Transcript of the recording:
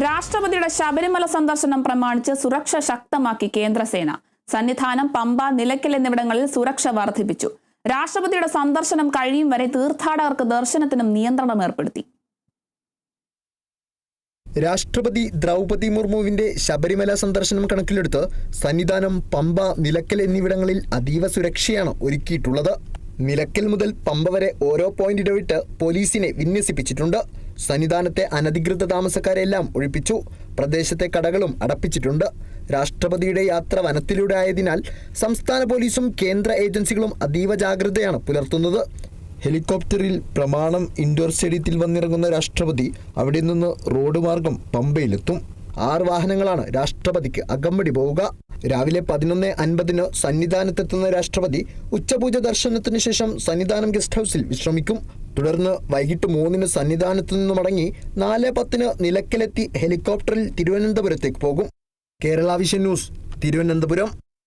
രാഷ്ട്രപതിയുടെ ശബരിമല സന്ദർശനം പ്രമാണിച്ച് സുരക്ഷ ശക്തമാക്കി കേന്ദ്രസേന. സന്നിധാനം പമ്പ നിലയ്ക്കൽ എന്നിവിടങ്ങളിൽ സുരക്ഷ വർദ്ധിപ്പിച്ചു. രാഷ്ട്രപതിയുടെ സന്ദർശനം കഴിയും വരെ തീർത്ഥാടകർക്ക് ദർശനത്തിനും നിയന്ത്രണം ഏർപ്പെടുത്തി. രാഷ്ട്രപതി ദ്രൗപതി മുർമുവിന്റെ ശബരിമല സന്ദർശനം കണക്കിലെടുത്ത് സന്നിധാനം പമ്പ നിലക്കൽ എന്നിവിടങ്ങളിൽ അതീവ സുരക്ഷയാണ് ഒരുക്കിയിട്ടുള്ളത്. നിലക്കൽ മുതൽ പമ്പ വരെ ഓരോ പോയിന്റ് ഇടവിട്ട് പോലീസിനെ വിന്യസിപ്പിച്ചിട്ടുണ്ട്. സന്നിധാനത്തെ അനധികൃത താമസക്കാരെല്ലാം ഒഴിപ്പിച്ചു. പ്രദേശത്തെ കടകളും അടപ്പിച്ചിട്ടുണ്ട്. രാഷ്ട്രപതിയുടെ യാത്ര വനത്തിലൂടെ ആയതിനാൽ സംസ്ഥാന പോലീസും കേന്ദ്ര ഏജൻസികളും അതീവ ജാഗ്രതയാണ് പുലർത്തുന്നത്. ഹെലികോപ്റ്ററിൽ പ്രമാണം ഇൻഡോർ സ്റ്റേഡിയത്തിൽ വന്നിറങ്ങുന്ന രാഷ്ട്രപതി അവിടെ നിന്ന് റോഡ് മാർഗം പമ്പയിലെത്തും. ആറ് വാഹനങ്ങളാണ് രാഷ്ട്രപതിക്ക് അകമ്പടി പോവുക. രാവിലെ പതിനൊന്ന് അൻപതിന് സന്നിധാനത്തെത്തുന്ന രാഷ്ട്രപതി ഉച്ചപൂജ ദർശനത്തിന് ശേഷം സന്നിധാനം ഗസ്റ്റ് ഹൗസിൽ വിശ്രമിക്കും. തുടർന്ന് വൈകിട്ട് മൂന്നിന് സന്നിധാനത്തു നിന്ന് മടങ്ങി നാല് പത്തിന് നിലയ്ക്കലെത്തി ഹെലികോപ്റ്ററിൽ തിരുവനന്തപുരത്തേക്ക് പോകും. Kerala vision news Thiruvananthapuram.